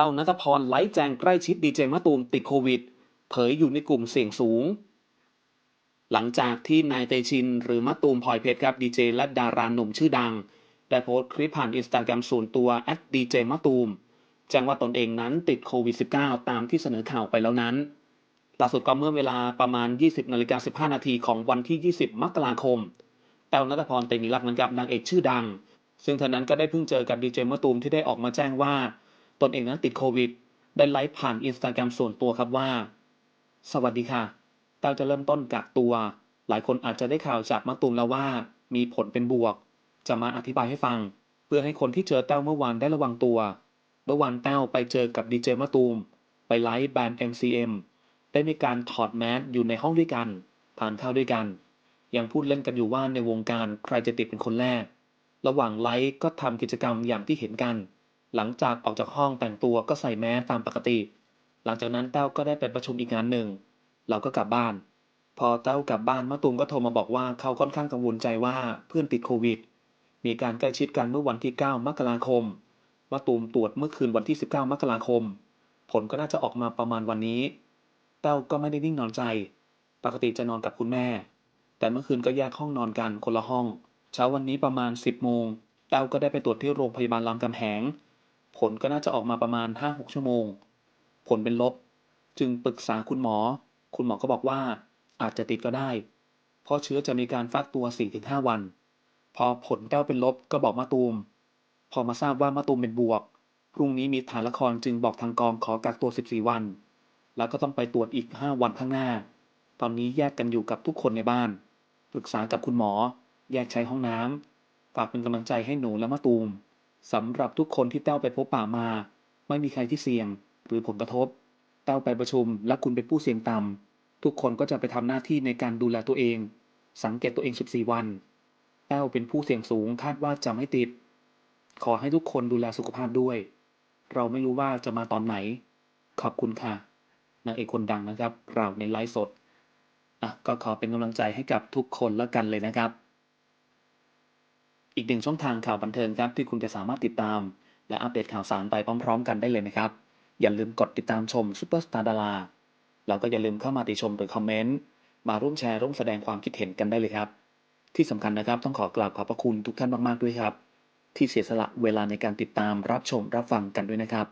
ต้านัทพรไลฟ์แจงใกล้ชิดดีเจมะตูมติดโควิด เผยอยู่ในกลุ่มเสี่ยงสูง หลังจากที่นายเตชิน หรือมะตูมพลอยเพชรครับดีเจและดาราหนุ่มชื่อดัง ได้โพสต์คลิปผ่านอินสตาแกรมส่วนตัวแอดดีเจมะตูมแจ้งว่าตนเองนั้นติดโควิด -19 ตามที่เสนอข่าวไปแล้วนั้นล่าสุดก็เมื่อเวลาประมาณ 20นาฬิกา15 นาทีของวันที่ 20 มกราคม แต้วนัทพรเตมีรักนั้นกับนางเอกชื่อดัง ซึ่งเธอนั้นก็ได้เพิ่งเจอกับดีเจมะตูมที่ได้ออกมาแจ้งว่า ตนเองนั้นติดโควิด ได้ไลฟ์ผ่านอินสตาแกรมส่วนตัวครับว่า สวัสดีค่ะแต้วจะเริ่มต้นกักตัว หลายคนอาจจะได้ข่าวจากมะตูมแล้วว่า มีผลเป็นบวก จะมาอธิบายให้ฟัง เพื่อให้คนที่เจอแต้วเมื่อวานได้ระวังตัว เมื่อวานแต้วไปเจอกับดีเจมะตูม ไปไลฟ์แบรนด์ MCM ได้มีการถอดแมสอยู่ในห้องด้วยกันทานข้าวด้วยกัน ยังพูดเล่นกันอยู่ว่าในวงการใครจะติดเป็นคนแรก ระหว่างไลฟ์ก็ทำกิจกรรมอย่างที่เห็นกัน หลังจากออกจากห้องแต่งตัวก็ใส่แมสตามปกติ หลังจากนั้นแต้วก็ได้ไปประชุมอีกงานหนึ่ง เราก็กลับบ้าน พอแต้วกลับบ้านมะตูมก็โทรมาบอกว่าเขาค่อนข้างกังวลใจว่าเพื่อนติดโควิด มีการใกล้ชิดกันเมื่อวันที่ 9 มกราคมมะตูมตรวจเมื่อคืนวันที่ 19 มกราคม ผลก็น่าจะออกมาประมาณวันนี้ แต้วก็ไม่ได้นิ่งนอนใจ ปกติจะนอนกับคุณแม่ แต่เมื่อคืนก็แยกห้องนอนกันคนละห้อง เช้าวันนี้ประมาณ 10 โมงแต้วก็ได้ไปตรวจที่โรงพยาบาลรามคำแหง ผลก็น่าจะออกมาประมาณ 5-6 ชั่วโมง ผลเป็นลบ จึงปรึกษาคุณหมอ คุณหมอก็บอกว่าอาจจะติดก็ได้ เพราะเชื้อจะมีการฟักตัว 4-5 วัน พอผลแต้วเป็นลบก็บอกมาตูม พอมาทราบว่ามาตูมเป็นบวก พรุ่งนี้มีถ่ายละครจึงบอกทางกองขอกักตัว 14 วัน แล้วก็ต้องไปตรวจอีก 5 วันข้างหน้า ตอนนี้แยกกันอยู่กับทุกคนในบ้าน ปรึกษากับคุณหมอ แยกใช้ห้องน้ำฝากเป็นกำลังใจให้หนูและมะตูม สำหรับทุกคนที่แต้วไปพบป่ามา ไม่มีใครที่เสี่ยง หรือผลกระทบ แต้วไปประชุม และคุณเป็นผู้เสี่ยงต่ำทุกคนก็จะไปทำหน้าที่ในการดูแลตัวเอง สังเกตตัวเอง 14 วัน แต้วเป็นผู้เสี่ยงสูงคาดว่าจะไม่ติด ขอให้ทุกคนดูแลสุขภาพด้วย เราไม่รู้ว่าจะมาตอนไหน ขอบคุณค่ะนางเอกคนดังนะครับกล่าในไลฟ์สดอะก็ขอเป็นกำลังใจให้กับทุกคนแล้วกันเลยนะครับ อีกหนึ่งช่องทางข่าวบันเทิงครับที่คุณจะสามารถติดตาม และอัปเดตข่าวสารไปพร้อม ๆ กันได้เลยนะครับ อย่าลืมกดติดตามชมซุปเปอร์สตาร์ดาราแล้วก็อย่าลืมเข้ามาติชมหรือคอมเมนต์มาร่วมแชร์ร่วมแสดงความคิดเห็นกันได้เลยครับ ที่สำคัญนะครับต้องขอกราบขอบพระคุณทุกท่านมากๆด้วยครับ ที่เสียสละเวลาในการติดตามรับชมรับฟังกันด้วยนะครับ